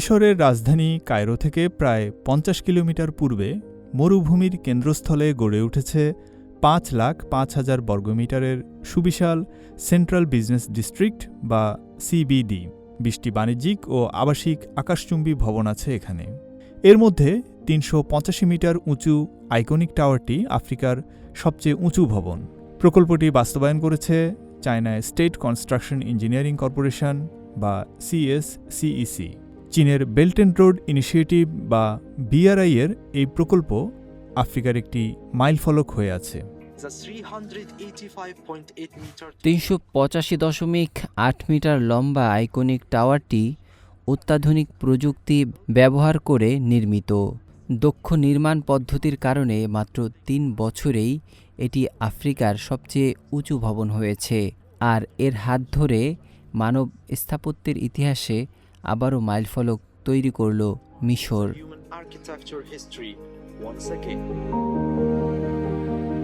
মিশরের রাজধানী কায়রো থেকে প্রায় পঞ্চাশ কিলোমিটার পূর্বে মরুভূমির কেন্দ্রস্থলে গড়ে উঠেছে পাঁচ লাখ পাঁচ হাজার বর্গমিটারের সুবিশাল সেন্ট্রাল বিজনেস ডিস্ট্রিক্ট বা সিবিডি। বিশটি বাণিজ্যিক ও আবাসিক আকাশচুম্বী ভবন আছে এখানে। এর মধ্যে তিনশো পঁচাশি মিটার উঁচু আইকনিক টাওয়ারটি আফ্রিকার সবচেয়ে উঁচু ভবন। প্রকল্পটি বাস্তবায়ন করেছে চায়নায় স্টেট কনস্ট্রাকশন ইঞ্জিনিয়ারিং কর্পোরেশন বা সিএসসিইসি। চীনের বেল্ট অ্যান্ড রোড ইনিশিয়েটিভ বা বিআরআই এর এই প্রকল্প আফ্রিকার একটি মাইলফলক হয়ে আছে। The 385.8 meter তিনশো পঁচাশি দশমিক আট মিটার লম্বা আইকনিক টাওয়ারটি অত্যাধুনিক প্রযুক্তি ব্যবহার করে নির্মিত। দক্ষ নির্মাণ পদ্ধতির কারণে মাত্র তিন বছরেই এটি আফ্রিকার সবচেয়ে উঁচু ভবন হয়েছে। আর এর হাত ধরে মানব স্থাপত্যের ইতিহাসে আবারও মাইলফলক তৈরি করল মিশর.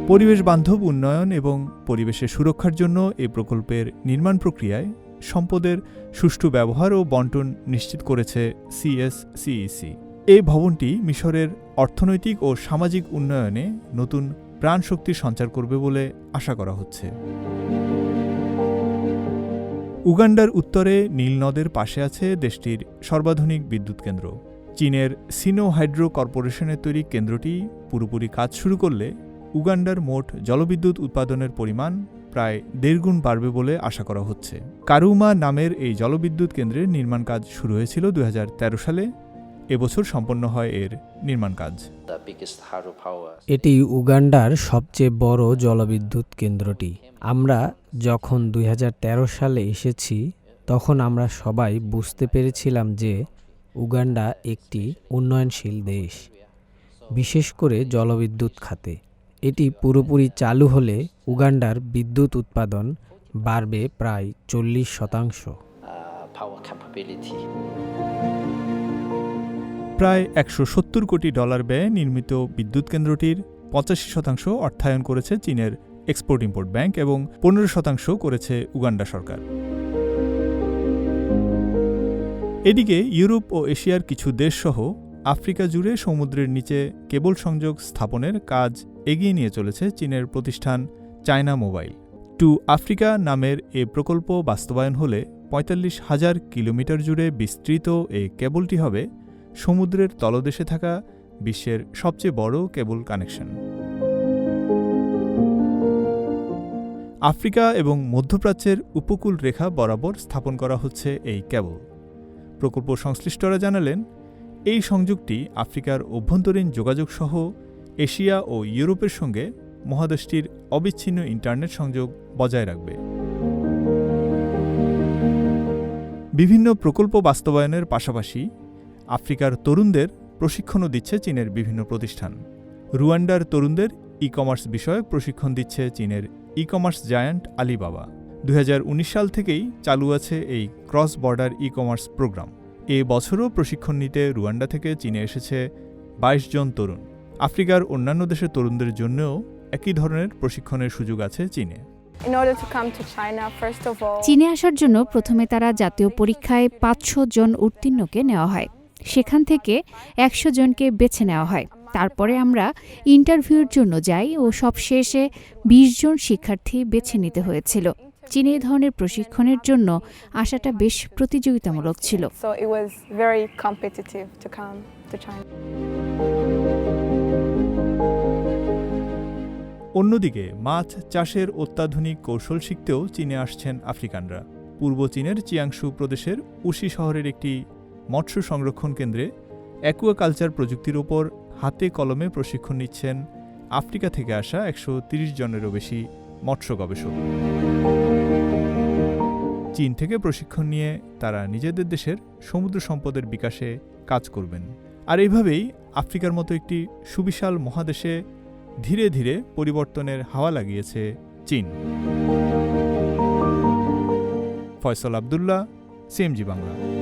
পরিবেশ বান্ধব উন্নয়ন এবং পরিবেশের সুরক্ষার জন্য এই প্রকল্পের নির্মাণ প্রক্রিয়ায় সম্পদের সুষ্ঠু ব্যবহার ও বন্টন নিশ্চিত করেছে সিএসসিইসি এই ভবনটি মিশরের অর্থনৈতিক ও সামাজিক উন্নয়নে নতুন প্রাণশক্তির সঞ্চার করবে বলে আশা করা হচ্ছে। উগান্ডার উত্তরে নীল নদের পাশে আছে দেশটির সর্বাধুনিক বিদ্যুৎ কেন্দ্র। চীনের সিনো হাইড্রো কর্পোরেশনের তৈরি কেন্দ্রটি পুরোপুরি কাজ শুরু করলে উগান্ডার মোট জলবিদ্যুৎ উৎপাদনের পরিমাণ প্রায় দেড়গুণ বাড়বে বলে আশা করা হচ্ছে। কারুমা নামের এই জলবিদ্যুৎ কেন্দ্রের নির্মাণ কাজ শুরু হয়েছিল দু হাজার তেরো সালে। এবছর সম্পন্ন হয় এর নির্মাণ কাজ। এটি উগান্ডার সবচেয়ে বড় জলবিদ্যুৎ কেন্দ্রটি। আমরা যখন দু হাজার তেরো সালে এসেছি তখন আমরা সবাই বুঝতে পেরেছিলাম যে উগান্ডা একটি উন্নয়নশীল দেশ বিশেষ করে জলবিদ্যুৎ খাতে। এটি পুরোপুরি চালু হলে উগান্ডার বিদ্যুৎ উৎপাদন বাড়বে প্রায় চল্লিশ শতাংশ। Uh, power capability. প্রায় একশো সত্তর কোটি ডলার ব্যয়ে নির্মিত বিদ্যুৎ কেন্দ্রটির পঁচাশি শতাংশ অর্থায়ন করেছে চীনের এক্সপোর্ট ইম্পোর্ট ব্যাংক এবং পনেরো শতাংশ করেছে উগান্ডা সরকার। এদিকে ইউরোপ ও এশিয়ার কিছু দেশসহ আফ্রিকা জুড়ে সমুদ্রের নিচে কেবল সংযোগ স্থাপনের কাজ এগিয়ে নিয়ে চলেছে চীনের প্রতিষ্ঠান চায়না মোবাইল। টু আফ্রিকা নামের এ প্রকল্প বাস্তবায়ন হলে পঁয়তাল্লিশ হাজার কিলোমিটার জুড়ে বিস্তৃত এই কেবলটি হবে সমুদ্রের তলদেশে থাকা বিশ্বের সবচেয়ে বড় কেবল কানেকশন। আফ্রিকা এবং মধ্যপ্রাচ্যের উপকূল রেখা বরাবর স্থাপন করা হচ্ছে এই কেবল। প্রকল্প সংশ্লিষ্টরা জানালেন, এই সংযোগটি আফ্রিকার অভ্যন্তরীণ যোগাযোগ সহ এশিয়া ও ইউরোপের সঙ্গে মহাদেশটির অবিচ্ছিন্ন ইন্টারনেট সংযোগ বজায় রাখবে। বিভিন্ন প্রকল্প বাস্তবায়নের পাশাপাশি আফ্রিকার তরুণদের প্রশিক্ষণও দিচ্ছে চীনের বিভিন্ন প্রতিষ্ঠান। রুয়ান্ডার তরুণদের ই কমার্স বিষয়ক প্রশিক্ষণ দিচ্ছে চীনের ই কমার্স জায়ান্ট আলিবাবা। দু হাজার উনিশ সাল থেকেই চালু আছে এই cross border e commerce programme. এ বছরও প্রশিক্ষণ নিতে রুয়ান্ডা থেকে চীনে এসেছে ২২ জন তরুণ। আফ্রিকার অন্যান্য দেশের তরুণদের জন্যও একই ধরনের প্রশিক্ষণের সুযোগ আছে চীনে। চীনে আসার জন্য প্রথমে তারা জাতীয় পরীক্ষায় পাঁচশো জন উত্তীর্ণকে নেওয়া হয়। সেখান থেকে একশো জনকে বেছে নেওয়া হয়। তারপরে আমরা ইন্টারভিউর জন্য যাই ও সবশেষে বিশ জন শিক্ষার্থী বেছে নিতে হয়েছিল। চীনে এ ধরনের প্রশিক্ষণের জন্য আসাটা বেশ প্রতিযোগিতামূলক ছিল. অন্যদিকে মাছ চাষের অত্যাধুনিক কৌশল শিখতেও চীনে আসছেন আফ্রিকানরা। পূর্ব চীনের চিয়াংশু প্রদেশের উশি শহরের একটি মৎস্য সংরক্ষণ কেন্দ্রে অ্যাকুয়াকালচার প্রযুক্তির ওপর হাতে কলমে প্রশিক্ষণ নিচ্ছেন আফ্রিকা থেকে আসা একশো জনেরও বেশি মৎস্য গবেষক। চীন থেকে প্রশিক্ষণ নিয়ে তারা নিজেদের দেশের সমুদ্র সম্পদের বিকাশে কাজ করবেন। আর এইভাবেই আফ্রিকার মতো একটি সুবিশাল মহাদেশে ধীরে ধীরে পরিবর্তনের হাওয়া লাগিয়েছে চীন। ফয়সল আবদুল্লাহ, সিএমজি বাংলা।